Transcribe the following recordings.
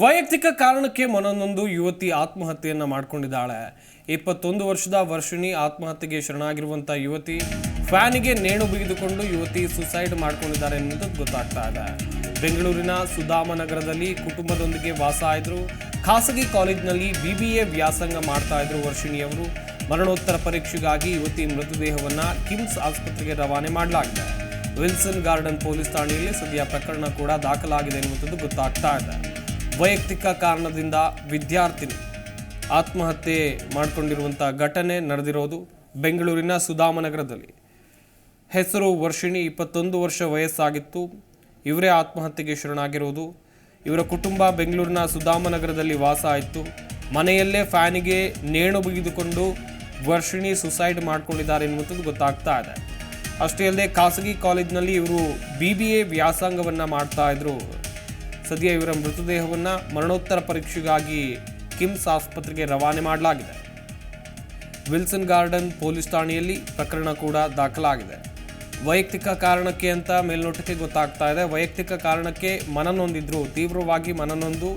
ವೈಯಕ್ತಿಕ ಕಾರಣಕ್ಕೆ ಮನನೊಂದು ಯುವತಿ ಆತ್ಮಹತ್ಯೆಯನ್ನು ಮಾಡ್ಕೊಂಡಿದ್ದಾಳೆ. ಇಪ್ಪತ್ತೊಂದು ವರ್ಷದ ವರ್ಷಿಣಿ ಆತ್ಮಹತ್ಯೆಗೆ ಶರಣಾಗಿರುವಂತ ಯುವತಿ ಫ್ಯಾನಿಗೆ ನೇಣು ಬಿಗಿದುಕೊಂಡು ಯುವತಿ ಸುಸೈಡ್ ಮಾಡ್ಕೊಂಡಿದ್ದಾರೆ ಎನ್ನುವುದು ಗೊತ್ತಾಗ್ತಾ ಇದೆ. ಬೆಂಗಳೂರಿನ ಸುಧಾಮನಗರದಲ್ಲಿ ಕುಟುಂಬದೊಂದಿಗೆ ವಾಸ ಇದ್ರು ಖಾಸಗಿ ಕಾಲೇಜಿನಲ್ಲಿ ಎ ವ್ಯಾಸಂಗ ಮಾಡ್ತಾ ಇದ್ರು ವರ್ಷಿಣಿಯವರು. ಮರಣೋತ್ತರ ಪರೀಕ್ಷೆಗಾಗಿ ಯುವತಿ ಮೃತದೇಹವನ್ನು ಕಿಮ್ಸ್ ಆಸ್ಪತ್ರೆಗೆ ರವಾನೆ ಮಾಡಲಾಗಿದೆ. ವಿಲ್ಸನ್ ಗಾರ್ಡನ್ ಪೊಲೀಸ್ ಠಾಣೆಯಲ್ಲಿ ಸದ್ಯ ಪ್ರಕರಣ ಕೂಡ ದಾಖಲಾಗಿದೆ ಎನ್ನುವಂಥದ್ದು ಗೊತ್ತಾಗ್ತಾ ಇದೆ. ವೈಯಕ್ತಿಕ ಕಾರಣದಿಂದ ವಿದ್ಯಾರ್ಥಿನಿ ಆತ್ಮಹತ್ಯೆ ಮಾಡಿಕೊಂಡಿರುವಂಥ ಘಟನೆ ನಡೆದಿರೋದು ಬೆಂಗಳೂರಿನ ಸುಧಾಮನಗರದಲ್ಲಿ. ಹೆಸರು ವರ್ಷಿಣಿ ಇಪ್ಪತ್ತೊಂದು ವರ್ಷ ವಯಸ್ಸಾಗಿತ್ತು. ಇವರೇ ಆತ್ಮಹತ್ಯೆಗೆ ಶರಣಾಗಿರೋದು. ಇವರ ಕುಟುಂಬ ಬೆಂಗಳೂರಿನ ಸುಧಾಮನಗರದಲ್ಲಿ ವಾಸ ಆಯಿತು. ಮನೆಯಲ್ಲೇ ಫ್ಯಾನಿಗೆ ನೇಣು ಬಿಗಿದುಕೊಂಡು ವರ್ಷಿಣಿ ಸುಸೈಡ್ ಮಾಡ್ಕೊಂಡಿದ್ದಾರೆ ಎನ್ನುವಂಥದ್ದು ಗೊತ್ತಾಗ್ತಾ ಇದೆ. ಅಷ್ಟೇ ಅಲ್ಲದೆ ಖಾಸಗಿ ಕಾಲೇಜಿನಲ್ಲಿ ಇವರು ಬಿ ಬಿ ಎ ವ್ಯಾಸಂಗವನ್ನು ಮಾಡ್ತಾ ಇದ್ರು. ಸದ್ಯ ಇವರ ಮೃತದೇಹವನ್ನು ಮರಣೋತ್ತರ ಪರೀಕ್ಷೆಗಾಗಿ ಕಿಮ್ಸ್ ಆಸ್ಪತ್ರೆಗೆ ರವಾನೆ ಮಾಡಲಾಗಿದೆ. ವಿಲ್ಸನ್ ಗಾರ್ಡನ್ ಪೊಲೀಸ್ ಠಾಣೆಯಲ್ಲಿ ಪ್ರಕರಣ ಕೂಡ ದಾಖಲಾಗಿದೆ. ವೈಯಕ್ತಿಕ ಕಾರಣಕ್ಕೆ ಅಂತ ಮೇಲ್ನೋಟಕ್ಕೆ ಗೊತ್ತಾಗ್ತಾ ಇದೆ. ವೈಯಕ್ತಿಕ ಕಾರಣಕ್ಕೆ ಮನನೊಂದಿದ್ರು, ತೀವ್ರವಾಗಿ ಮನನೊಂದು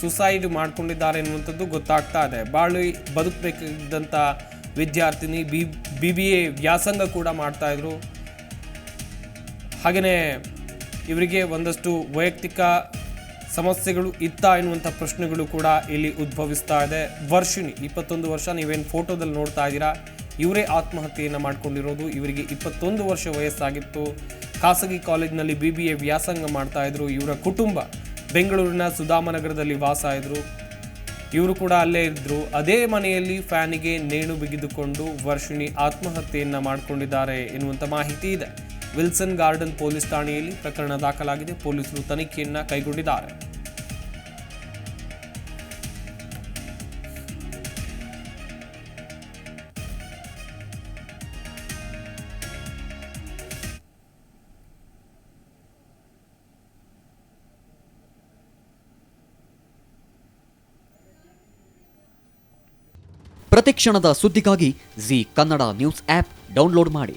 ಸುಸೈಡ್ ಮಾಡ್ಕೊಂಡಿದ್ದಾರೆ ಎನ್ನುವಂಥದ್ದು ಗೊತ್ತಾಗ್ತಾ ಇದೆ. ಬಾಳಿ ಬದುಕಬೇಕಿದ್ದಂಥ ವಿದ್ಯಾರ್ಥಿನಿ ಬಿ ಬಿ ಎ ವ್ಯಾಸಂಗ ಕೂಡ ಮಾಡ್ತಾ ಇದ್ರು. ಹಾಗೆಯೇ ಇವರಿಗೆ ಒಂದಷ್ಟು ವೈಯಕ್ತಿಕ ಸಮಸ್ಯೆಗಳು ಇತ್ತ ಎನ್ನುವಂಥ ಪ್ರಶ್ನೆಗಳು ಕೂಡ ಇಲ್ಲಿ ಉದ್ಭವಿಸ್ತಾ ಇದೆ. ವರ್ಷಿಣಿ, ಇಪ್ಪತ್ತೊಂದು ವರ್ಷ ನೀವೇನು ಫೋಟೋದಲ್ಲಿ ನೋಡ್ತಾ ಇದ್ದೀರಾ? ಇವರೇ ಆತ್ಮಹತ್ಯೆಯನ್ನು ಮಾಡ್ಕೊಂಡಿರೋದು. ಇವರಿಗೆ ಇಪ್ಪತ್ತೊಂದು ವರ್ಷ ವಯಸ್ಸಾಗಿತ್ತು. ಖಾಸಗಿ ಕಾಲೇಜಿನಲ್ಲಿ ಬಿ ಬಿ ಎ ವ್ಯಾಸಂಗ ಮಾಡ್ತಾ ಇದ್ರು. ಇವರ ಕುಟುಂಬ ಬೆಂಗಳೂರಿನ ಸುಧಾಮನಗರದಲ್ಲಿ ವಾಸ ಇದ್ದರು ಇವರು ಕೂಡ ಅಲ್ಲೇ ಇದ್ದರು ಅದೇ ಮನೆಯಲ್ಲಿ ಫ್ಯಾನಿಗೆ ನೇಣು ಬಿಗಿದುಕೊಂಡು ವರ್ಷಿಣಿ ಆತ್ಮಹತ್ಯೆಯನ್ನು ಮಾಡಿಕೊಂಡಿದ್ದಾರೆ ಎನ್ನುವಂಥ ಮಾಹಿತಿ ಇದೆ. ವಿಲ್ಸನ್ ಗಾರ್ಡನ್ ಪೊಲೀಸ್ ಠಾಣೆಯಲ್ಲಿ ಪ್ರಕರಣ ದಾಖಲಾಗಿದೆ. ಪೊಲೀಸರು ತನಿಖೆಯನ್ನ ಕೈಗೊಂಡಿದ್ದಾರೆ. ಪ್ರತಿಕ್ಷಣದ ಸುದ್ದಿಗಾಗಿ Zee Kannada news app download ಮಾಡಿ.